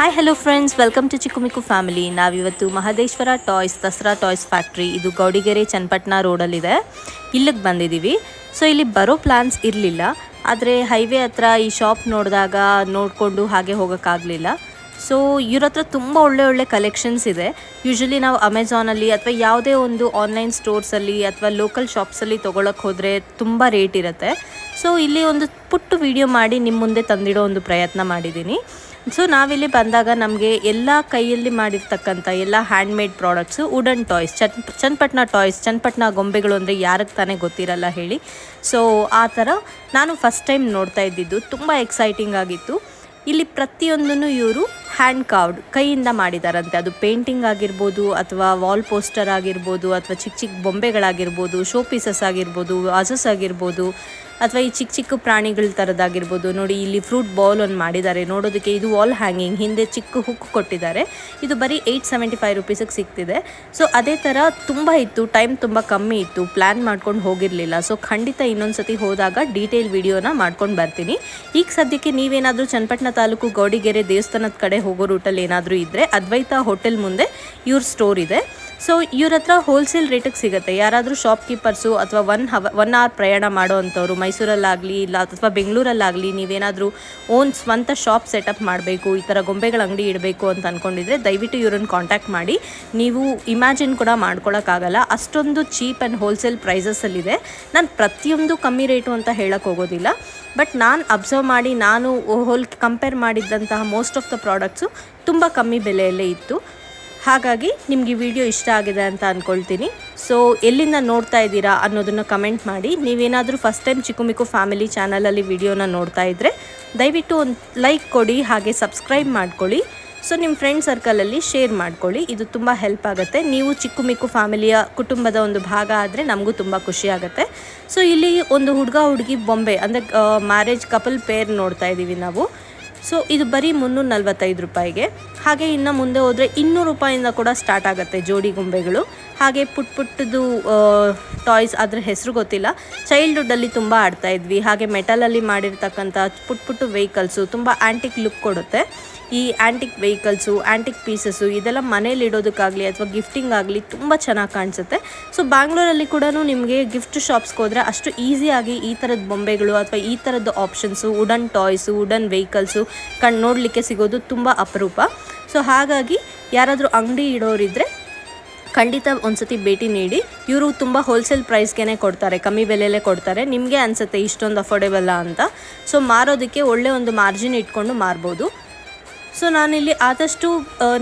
Hi hello friends welcome to Chikkumikku family ನಾವಿವತ್ತು Mahadeshwara toys, Dasara toys factory. ಇದು ಗೌಡಿಗೆರೆ ಚನ್ನಪಟ್ಟಣ ರೋಡಲ್ಲಿದೆ. ಇಲ್ಲಿಗೆ ಬಂದಿದ್ದೀವಿ ಸೊ ಇಲ್ಲಿ ಬರೋ ಪ್ಲ್ಯಾನ್ಸ್ ಇರಲಿಲ್ಲ. ಆದರೆ ಹೈವೇ ಹತ್ರ ಈ ಶಾಪ್ ನೋಡಿದಾಗ ನೋಡಿಕೊಂಡು ಹಾಗೆ ಹೋಗೋಕ್ಕಾಗಲಿಲ್ಲ. ಸೊ ಇವ್ರ ಹತ್ರ ತುಂಬ ಒಳ್ಳೆ ಒಳ್ಳೆ ಕಲೆಕ್ಷನ್ಸ್ ಇದೆ. ಯೂಶಲಿ ನಾವು ಅಮೆಝಾನಲ್ಲಿ ಅಥವಾ ಯಾವುದೇ ಒಂದು ಆನ್ಲೈನ್ ಸ್ಟೋರ್ಸಲ್ಲಿ ಅಥವಾ ಲೋಕಲ್ ಶಾಪ್ಸಲ್ಲಿ ತೊಗೊಳಕ್ಕೆ ಹೋದರೆ ತುಂಬ ರೇಟ್ ಇರುತ್ತೆ. ಸೊ ಇಲ್ಲಿ ಒಂದು ಪುಟ್ಟು ವಿಡಿಯೋ ಮಾಡಿ ನಿಮ್ಮ ಮುಂದೆ ತಂದಿಡೋ ಒಂದು ಪ್ರಯತ್ನ ಮಾಡಿದ್ದೀನಿ ಸೊ ನಾವಿಲ್ಲಿ ಬಂದಾಗ ನಮಗೆ ಎಲ್ಲ ಕೈಯಲ್ಲಿ ಮಾಡಿರ್ತಕ್ಕಂಥ ಎಲ್ಲ ಹ್ಯಾಂಡ್ಮೇಡ್ ಪ್ರಾಡಕ್ಟ್ಸು ವುಡನ್ ಟಾಯ್ಸ್ ಚನ್, ಚನ್ನಪಟ್ಟಣ ಟಾಯ್ಸ್ ಚನ್ನಪಟ್ಟಣ ಗೊಂಬೆಗಳು ಅಂದರೆ ಯಾರಿಗೆ ತಾನೇ ಗೊತ್ತಿರಲ್ಲ ಹೇಳಿ. ಸೊ ಆ ಥರ ನಾನು ಫಸ್ಟ್ ಟೈಮ್ ನೋಡ್ತಾ ಇದ್ದಿದ್ದು ತುಂಬ ಎಕ್ಸೈಟಿಂಗ್ ಆಗಿತ್ತು. ಇಲ್ಲಿ ಪ್ರತಿಯೊಂದನ್ನು ಇವರು ಹ್ಯಾಂಡ್ ಕಾರ್ವ್ಡ್ ಕೈಯಿಂದ ಮಾಡಿದಾರಂತೆ. ಅದು ಪೇಂಟಿಂಗ್ ಆಗಿರ್ಬೋದು ಅಥವಾ ವಾಲ್ ಪೋಸ್ಟರ್ ಆಗಿರ್ಬೋದು ಅಥವಾ ಚಿಕ್ಕ ಚಿಕ್ಕ ಬೊಂಬೆಗಳಾಗಿರ್ಬೋದು ಶೋ ಪೀಸಸ್ ಆಗಿರ್ಬೋದು ವಾಸಸ್ ಆಗಿರ್ಬೋದು ಅಥವಾ ಈ ಚಿಕ್ಕ ಚಿಕ್ಕ ಪ್ರಾಣಿಗಳ ಥರದ್ದಾಗಿರ್ಬೋದು ನೋಡಿ, ಇಲ್ಲಿ ಫ್ರೂಟ್ ಬಾಲ್ ಒಂದು ಮಾಡಿದ್ದಾರೆ. ನೋಡೋದಕ್ಕೆ ಇದು ವಾಲ್ ಹ್ಯಾಂಗಿಂಗ್. ಹಿಂದೆ ಚಿಕ್ಕ ಹುಕ್ ಕೊಟ್ಟಿದ್ದಾರೆ. ಇದು ಬರೀ ಏಯ್ಟ್ ಸೆವೆಂಟಿ ಫೈವ್ ರುಪೀಸಿಗೆ ಸಿಗ್ತಿದೆ. ಸೊ, ಅದೇ ಥರ ತುಂಬ ಇತ್ತು. ಟೈಮ್ ತುಂಬ ಕಮ್ಮಿ ಇತ್ತು. ಪ್ಲ್ಯಾನ್ ಮಾಡ್ಕೊಂಡು ಹೋಗಿರಲಿಲ್ಲ. ಸೊ, ಖಂಡಿತ ಇನ್ನೊಂದು ಸತಿ ಹೋದಾಗ ಡೀಟೇಲ್ ವಿಡಿಯೋನ ಮಾಡ್ಕೊಂಡು ಬರ್ತೀನಿ. ಈಗ ಸದ್ಯಕ್ಕೆ ನೀವೇನಾದರೂ ಚನ್ನಪಟ್ಟಣ ತಾಲೂಕು ಗೌಡಿಗೆರೆ ದೇವಸ್ಥಾನದ ಕಡೆ ಹೋಗೋ ರೂಟಲ್ಲಿ ಏನಾದರೂ ಇದ್ದರೆ ಅದ್ವೈತ ಹೋಟೆಲ್ ಮುಂದೆ ಇವ್ರ ಸ್ಟೋರ್ ಇದೆ. ಸೊ ಇವ್ರ ಹತ್ರ ಹೋಲ್ಸೇಲ್ ರೇಟಿಗೆ ಸಿಗುತ್ತೆ. ಯಾರಾದರೂ ಶಾಪ್ ಕೀಪರ್ಸು ಅಥವಾ ಒನ್ ಹವ ಒನ್ ಅವರ್ ಪ್ರಯಾಣ ಮಾಡೋ ಅಂಥವ್ರು ಮೈಸೂರಲ್ಲಾಗಲಿ ಇಲ್ಲ ಅಥವಾ ಬೆಂಗಳೂರಲ್ಲಾಗಲಿ ನೀವೇನಾದರೂ ಓನ್ ಸ್ವಂತ ಶಾಪ್ ಸೆಟಪ್ ಮಾಡಬೇಕು, ಈ ಥರ ಗೊಂಬೆಗಳ ಅಂಗಡಿ ಇಡಬೇಕು ಅಂತ ಅಂದ್ಕೊಂಡಿದ್ರೆ ದಯವಿಟ್ಟು ಇವ್ರನ್ನ ಕಾಂಟ್ಯಾಕ್ಟ್ ಮಾಡಿ. ನೀವು ಇಮ್ಯಾಜಿನ್ ಕೂಡ ಮಾಡ್ಕೊಳಕ್ಕಾಗಲ್ಲ. ಅಷ್ಟೊಂದು ಚೀಪ್ ಆ್ಯಂಡ್ ಹೋಲ್ಸೇಲ್ ಪ್ರೈಸಸ್ಸಲ್ಲಿದೆ ನಾನು ಪ್ರತಿಯೊಂದು ಕಮ್ಮಿ ರೇಟು ಅಂತ ಹೇಳಕ್ಕೆ ಹೋಗೋದಿಲ್ಲ. ಬಟ್ ನಾನು ಅಬ್ಸರ್ವ್ ಮಾಡಿ, ನಾನು ಹೋಲ್ ಕಂಪೇರ್ ಮಾಡಿದ್ದಂತಹ ಮೋಸ್ಟ್ ಆಫ್ ದ ಪ್ರಾಡಕ್ಟ್ಸು ತುಂಬ ಕಮ್ಮಿ ಬೆಲೆಯಲ್ಲೇ ಇತ್ತು. ಹಾಗಾಗಿ ನಿಮಗೆ ವಿಡಿಯೋ ಇಷ್ಟ ಆಗಿದೆ ಅಂತ ಅಂದ್ಕೊಳ್ತೀನಿ ಸೊ ಎಲ್ಲಿಂದ ನೋಡ್ತಾ ಇದ್ದೀರಾ ಅನ್ನೋದನ್ನು ಕಮೆಂಟ್ ಮಾಡಿ. ನೀವೇನಾದರೂ ಫಸ್ಟ್ ಟೈಮ್ ಚಿಕ್ಕುಮಿಕ್ಕು ಫ್ಯಾಮಿಲಿ ಚಾನಲಲ್ಲಿ ವಿಡಿಯೋನ ನೋಡ್ತಾ ಇದ್ದರೆ ದಯವಿಟ್ಟು ಒಂದು ಲೈಕ್ ಕೊಡಿ, ಹಾಗೆ ಸಬ್ಸ್ಕ್ರೈಬ್ ಮಾಡ್ಕೊಳ್ಳಿ. ಸೊ ನಿಮ್ಮ ಫ್ರೆಂಡ್ ಸರ್ಕಲಲ್ಲಿ ಶೇರ್ ಮಾಡ್ಕೊಳ್ಳಿ. ಇದು ತುಂಬ ಹೆಲ್ಪ್ ಆಗುತ್ತೆ. ನೀವು ಚಿಕ್ಕುಮಿಕ್ಕು ಫ್ಯಾಮಿಲಿಯ ಕುಟುಂಬದ ಒಂದು ಭಾಗ ಆದರೆ ನಮಗೂ ತುಂಬ ಖುಷಿ ಆಗುತ್ತೆ. ಸೊ ಇಲ್ಲಿ ಒಂದು ಹುಡುಗ ಹುಡುಗಿ ಬೊಂಬೆ, ಅಂದರೆ ಮ್ಯಾರೇಜ್ ಕಪಲ್ ಪೇರ್ ನೋಡ್ತಾ ಇದ್ದೀವಿ ನಾವು. ಸೊ ಇದು ಬರೀ ಮುನ್ನೂರ ನಲ್ವತ್ತೈದು ರೂಪಾಯಿಗೆ. ಹಾಗೆ ಇನ್ನು ಮುಂದೆ ಹೋದರೆ ಇನ್ನೂರು ರೂಪಾಯಿಂದ ಕೂಡ ಸ್ಟಾರ್ಟ್ ಆಗುತ್ತೆ ಜೋಡಿ ಗೊಂಬೆಗಳು. ಹಾಗೆ ಪುಟ್ ಪುಟ್ಟದು ಟಾಯ್ಸ್ ಅದ್ರ ಹೆಸರು ಗೊತ್ತಿಲ್ಲ. ಚೈಲ್ಡ್ಹುಡ್ಡಲ್ಲಿ ತುಂಬ ಆಡ್ತಾ ಇದ್ವಿ. ಹಾಗೆ ಮೆಟಲಲ್ಲಿ ಮಾಡಿರ್ತಕ್ಕಂಥ ಪುಟ್ ಪುಟ್ಟು ವೆಹಿಕಲ್ಸು ತುಂಬ ಆ್ಯಂಟಿಕ್ ಲುಕ್ ಕೊಡುತ್ತೆ. ಈ ಆ್ಯಂಟಿಕ್ ವೆಹಿಕಲ್ಸು ಆ್ಯಂಟಿಕ್ ಪೀಸಸ್ಸು ಇದೆಲ್ಲ ಮನೇಲಿ ಇಡೋದಕ್ಕಾಗಲಿ ಅಥವಾ ಗಿಫ್ಟಿಂಗ್ ಆಗಲಿ ತುಂಬ ಚೆನ್ನಾಗಿ ಕಾಣಿಸುತ್ತೆ. ಸೊ ಬ್ಯಾಂಗ್ಳೂರಲ್ಲಿ ಕೂಡ ನಿಮಗೆ ಗಿಫ್ಟ್ ಶಾಪ್ಸ್ಗೆ ಹೋದರೆ ಅಷ್ಟು ಈಸಿಯಾಗಿ ಈ ಥರದ ಬೊಂಬೆಗಳು ಅಥವಾ ಈ ಥರದ options wooden toys wooden vehicles ಕಣ್ ನೋಡಲಿಕ್ಕೆ ಸಿಗೋದು ತುಂಬ ಅಪರೂಪ. ಸೊ ಹಾಗಾಗಿ ಯಾರಾದರೂ ಅಂಗಡಿ ಇಡೋರಿದ್ದರೆ ಖಂಡಿತ ಒಂದ್ಸತಿ ಭೇಟಿ ನೀಡಿ. ಇವರು ತುಂಬ ಹೋಲ್ಸೇಲ್ ಪ್ರೈಸ್ಗೆ ಕೊಡ್ತಾರೆ, ಕಮ್ಮಿ ಬೆಲೆಯಲ್ಲೇ ಕೊಡ್ತಾರೆ. ನಿಮಗೆ ಅನಿಸುತ್ತೆ ಇಷ್ಟೊಂದು ಅಫೋರ್ಡೆಬಲ್ಲ ಅಂತ. ಸೊ ಮಾರೋದಕ್ಕೆ ಒಳ್ಳೆ ಒಂದು ಮಾರ್ಜಿನ್ ಇಟ್ಕೊಂಡು ಮಾರ್ಬೋದು. ಸೊ ನಾನಿಲ್ಲಿ ಆದಷ್ಟು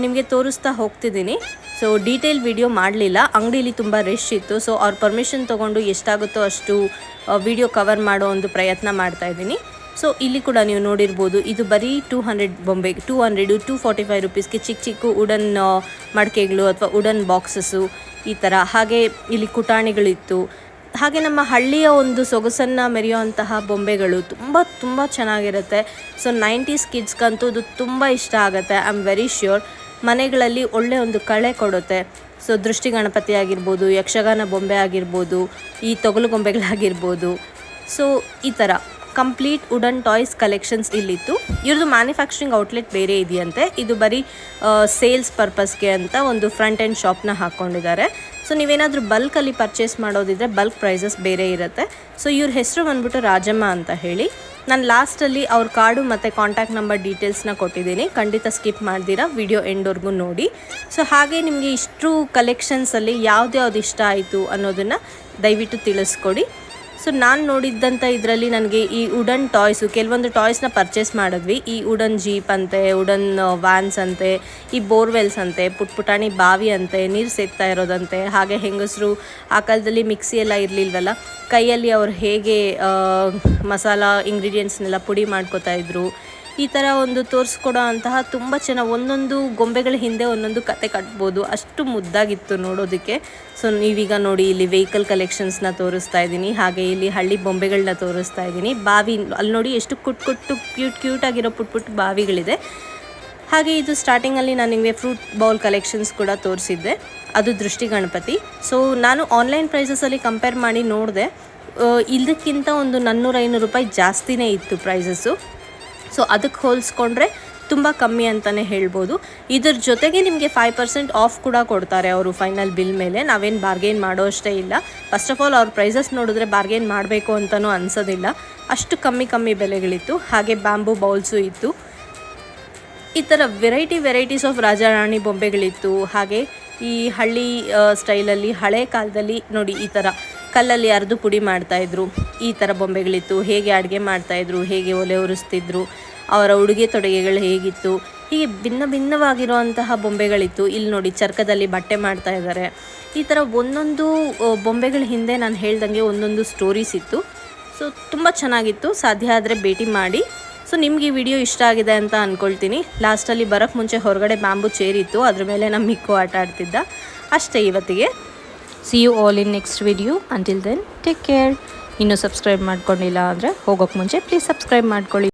ನಿಮಗೆ ತೋರಿಸ್ತಾ ಹೋಗ್ತಿದ್ದೀನಿ. ಸೊ ಡೀಟೇಲ್ ವಿಡಿಯೋ ಮಾಡಲಿಲ್ಲ. ಅಂಗಡಿಲಿ ತುಂಬ ರಶ್ ಇತ್ತು. ಸೊ ಅವ್ರ ಪರ್ಮಿಷನ್ ತೊಗೊಂಡು ಎಷ್ಟಾಗುತ್ತೋ ಅಷ್ಟು ವಿಡಿಯೋ ಕವರ್ ಮಾಡೋ ಒಂದು ಪ್ರಯತ್ನ ಮಾಡ್ತಾ ಇದ್ದೀನಿ. ಸೊ ಇಲ್ಲಿ ಕೂಡ ನೀವು ನೋಡಿರ್ಬೋದು, ಇದು ಬರೀ ಟೂ ಹಂಡ್ರೆಡ್ ಬೊಂಬೆ two hundred two forty five ರುಪೀಸ್ಗೆ ಚಿಕ್ಕ ಚಿಕ್ಕ ವುಡನ್ ಮಡಿಕೆಗಳು ಅಥವಾ ವುಡನ್ ಬಾಕ್ಸಸ್ಸು ಈ ಥರ ಹಾಗೆ ಇಲ್ಲಿ ಕುಟಾಣಿಗಳಿತ್ತು. ಹಾಗೆ ನಮ್ಮ ಹಳ್ಳಿಯ ಒಂದು ಸೊಗಸನ್ನು ಮೆರೆಯುವಂತಹ ಬೊಂಬೆಗಳು ತುಂಬ ತುಂಬ ಚೆನ್ನಾಗಿರುತ್ತೆ. ಸೊ ನೈಂಟೀಸ್ ಕಿಡ್ಸ್ಗಂತೂ ಇದು ತುಂಬ ಇಷ್ಟ ಆಗುತ್ತೆ ಐ ಆಮ್ ವೆರಿ ಶ್ಯೂರ್ ಮನೆಗಳಲ್ಲಿ ಒಳ್ಳೆ ಒಂದು ಕಳೆ ಕೊಡುತ್ತೆ. ಸೊ ದೃಷ್ಟಿ ಗಣಪತಿ ಆಗಿರ್ಬೋದು, ಯಕ್ಷಗಾನ ಬೊಂಬೆ ಆಗಿರ್ಬೋದು, ಈ ತೊಗಲು ಗೊಂಬೆಗಳಾಗಿರ್ಬೋದು ಸೊ ಈ ಥರ ಕಂಪ್ಲೀಟ್ ವುಡನ್ ಟಾಯ್ಸ್ ಕಲೆಕ್ಷನ್ಸ್ ಇಲ್ಲಿತ್ತು. ಇವ್ರದ್ದು ಮ್ಯಾನುಫ್ಯಾಕ್ಚರಿಂಗ್ ಔಟ್ಲೆಟ್ ಬೇರೆ ಇದೆಯಂತೆ. ಇದು ಬರೀ ಸೇಲ್ಸ್ ಪರ್ಪಸ್ಗೆ ಅಂತ ಒಂದು ಫ್ರಂಟ್ ಆ್ಯಂಡ್ ಶಾಪ್ನ ಹಾಕ್ಕೊಂಡಿದ್ದಾರೆ ಸೊ ನೀವೇನಾದರೂ ಬಲ್ಕಲ್ಲಿ ಪರ್ಚೇಸ್ ಮಾಡೋದಿದ್ರೆ ಬಲ್ಕ್ ಪ್ರೈಸಸ್ ಬೇರೆ ಇರುತ್ತೆ. ಸೊ ಇವ್ರ ಹೆಸರು ಬಂದ್ಬಿಟ್ಟು ರಾಜಮ್ಮ ಅಂತ ಹೇಳಿ. ನಾನು ಲಾಸ್ಟಲ್ಲಿ ಅವ್ರ ಕಾರ್ಡು ಮತ್ತು ಕಾಂಟ್ಯಾಕ್ಟ್ ನಂಬರ್ ಡೀಟೇಲ್ಸ್ನ ಕೊಟ್ಟಿದ್ದೀನಿ. ಖಂಡಿತ ಸ್ಕಿಪ್ ಮಾಡ್ದಿರಾ, ವಿಡಿಯೋ ಎಂಡ್ವರೆಗೂ ನೋಡಿ. ಸೊ ಹಾಗೆ ನಿಮಗೆ ಇಷ್ಟು ಕಲೆಕ್ಷನ್ಸಲ್ಲಿ ಯಾವ್ದು ಯಾವ್ದು ಇಷ್ಟ ಆಯಿತು ಅನ್ನೋದನ್ನು ದಯವಿಟ್ಟು ತಿಳಿಸ್ಕೊಡಿ. ಸೊ ನಾನು ನೋಡಿದ್ದಂಥ ಇದರಲ್ಲಿ ನನಗೆ ಈ ವುಡನ್ ಟಾಯ್ಸು ಕೆಲವೊಂದು ಟಾಯ್ಸ್ನ ಪರ್ಚೇಸ್ ಮಾಡಿದ್ವಿ. ಈ ವುಡನ್ ಜೀಪ್ ಅಂತೆ ವುಡನ್ ವ್ಯಾನ್ಸ್ ಅಂತೆ, ಈ ಬೋರ್ವೆಲ್ಸ್ ಅಂತೆ, ಪುಟ್ ಪುಟಾಣಿ ಬಾವಿ ಅಂತೆ, ನೀರು ಸೇಗ್ತಾ ಇರೋದಂತೆ, ಹಾಗೆ ಹೆಂಗಸರು ಆ ಕಾಲದಲ್ಲಿ ಮಿಕ್ಸಿ ಎಲ್ಲ ಇರಲಿಲ್ವಲ್ಲ, ಕೈಯಲ್ಲಿ ಅವ್ರು ಹೇಗೆ ಮಸಾಲ ಇಂಗ್ರೀಡಿಯೆಂಟ್ಸ್ನೆಲ್ಲ ಪುಡಿ ಮಾಡ್ಕೋತಾ ಇದ್ರು ಈ ಥರ ಒಂದು ತೋರಿಸ್ಕೊಡೋ ಅಂತಹ ತುಂಬ ಚೆನ್ನಾಗಿ ಒಂದೊಂದು ಗೊಂಬೆಗಳ ಹಿಂದೆ ಒಂದೊಂದು ಕತೆ ಕಟ್ಬೋದು. ಅಷ್ಟು ಮುದ್ದಾಗಿತ್ತು ನೋಡೋದಕ್ಕೆ. ಸೊ ನೀವೀಗ ನೋಡಿ ಇಲ್ಲಿ ವೆಹಿಕಲ್ ಕಲೆಕ್ಷನ್ಸ್ನ ತೋರಿಸ್ತಾ ಇದ್ದೀನಿ. ಹಾಗೆ ಇಲ್ಲಿ ಹಳ್ಳಿ ಬೊಂಬೆಗಳನ್ನ ತೋರಿಸ್ತಾ ಇದ್ದೀನಿ. ಬಾವಿ, ಅಲ್ಲಿ ನೋಡಿ ಎಷ್ಟು ಕುಟ್ ಕುಟ್ಟು ಕ್ಯೂಟ್ ಆಗಿರೋ ಪುಟ್ ಪುಟ್ ಬಾವಿಗಳಿದೆ. ಹಾಗೆ ಇದು ಸ್ಟಾರ್ಟಿಂಗಲ್ಲಿ ನಾನು ನಿಮಗೆ ಫ್ರೂಟ್ ಬೌಲ್ ಕಲೆಕ್ಷನ್ಸ್ ಕೂಡ ತೋರಿಸಿದ್ದೆ. ಅದು ದೃಷ್ಟಿ ಗಣಪತಿ. ಸೊ ನಾನು ಆನ್ಲೈನ್ ಪ್ರೈಸಸಲ್ಲಿ ಕಂಪೇರ್ ಮಾಡಿ ನೋಡಿದೆ. ಇದಕ್ಕಿಂತ ಒಂದು ನಾನ್ನೂರು ಐನೂರು ರೂಪಾಯಿ ಜಾಸ್ತಿನೇ ಇತ್ತು ಪ್ರೈಸಸ್ಸು ಸೊ ಅದಕ್ಕೆ ಹೋಲಿಸ್ಕೊಂಡ್ರೆ ತುಂಬ ಕಮ್ಮಿ ಅಂತಲೇ ಹೇಳ್ಬೋದು. ಇದ್ರ ಜೊತೆಗೆ ನಿಮಗೆ ಫೈವ್ ಪರ್ಸೆಂಟ್ ಆಫ್ ಕೂಡ ಕೊಡ್ತಾರೆ ಅವರು ಫೈನಲ್ ಬಿಲ್ ಮೇಲೆ. ನಾವೇನು ಬಾರ್ಗೇನ್ ಮಾಡೋ ಅಷ್ಟೇ ಇಲ್ಲ. ಫಸ್ಟ್ ಆಫ್ ಆಲ್ ಅವ್ರ ಪ್ರೈಸಸ್ ನೋಡಿದ್ರೆ ಬಾರ್ಗೇನ್ ಮಾಡಬೇಕು ಅಂತಲೂ ಅನ್ಸೋದಿಲ್ಲ. ಅಷ್ಟು ಕಮ್ಮಿ ಕಮ್ಮಿ ಬೆಲೆಗಳಿತ್ತು. ಹಾಗೆ ಬ್ಯಾಂಬೂ ಬೌಲ್ಸು ಇತ್ತು. ಈ ಥರ ವೆರೈಟಿ ವೆರೈಟೀಸ್ ಆಫ್ ರಾಜಾರಾಣಿ ಬೊಂಬೆಗಳಿತ್ತು. ಹಾಗೆ ಈ ಹಳ್ಳಿ ಸ್ಟೈಲಲ್ಲಿ ಹಳೆ ಕಾಲದಲ್ಲಿ ನೋಡಿ ಈ ಥರ ಕಲ್ಲಲ್ಲಿ ಅರೆದು ಪುಡಿ ಮಾಡ್ತಾಯಿದ್ರು ಈ ಥರ ಬೊಂಬೆಗಳಿತ್ತು. ಹೇಗೆ ಅಡುಗೆ ಮಾಡ್ತಾಯಿದ್ರು ಹೇಗೆ ಒಲೆ ಉರಿಸ್ತಿದ್ರು, ಅವರ ಉಡುಗೆ ತೊಡುಗೆಗಳು ಹೇಗಿತ್ತು, ಹೀಗೆ ಭಿನ್ನ ಭಿನ್ನವಾಗಿರುವಂತಹ ಬೊಂಬೆಗಳಿತ್ತು. ಇಲ್ಲಿ ನೋಡಿ, ಚರ್ಕದಲ್ಲಿ ಬಟ್ಟೆ ಮಾಡ್ತಾ ಇದ್ದಾರೆ. ಈ ಥರ ಒಂದೊಂದು ಬೊಂಬೆಗಳ ಹಿಂದೆ ನಾನು ಹೇಳ್ದಂಗೆ ಒಂದೊಂದು ಸ್ಟೋರೀಸ್ ಇತ್ತು. ಸೊ ತುಂಬ ಚೆನ್ನಾಗಿತ್ತು. ಸಾಧ್ಯ ಆದರೆ ಭೇಟಿ ಮಾಡಿ. ಸೊ ನಿಮ್ಗೆ ಈ ವಿಡಿಯೋ ಇಷ್ಟ ಆಗಿದೆ ಅಂತ ಅಂದ್ಕೊಳ್ತೀನಿ ಲಾಸ್ಟಲ್ಲಿ ಬರೋಕ್ಕೆ ಮುಂಚೆ ಹೊರಗಡೆ ಬ್ಯಾಂಬು ಚೇರಿತ್ತು ಅದ್ರ ಮೇಲೆ ನಮ್ಮ ಮಿಕ್ಕು ಆಟ ಆಡ್ತಿದ್ದ. ಅಷ್ಟೇ ಇವತ್ತಿಗೆ. See you all in next video until then take care ಇನ್ನೂ ಸಬ್ಸ್ಕ್ರೈಬ್ ಮಾಡ್ಕೊಂಡಿಲ್ಲ ಅಂದರೆ ಹೋಗೋಕ್ಕೆ ಮುಂಚೆ ಪ್ಲೀಸ್ ಸಬ್ಸ್ಕ್ರೈಬ್ ಮಾಡ್ಕೊಳ್ಳಿ.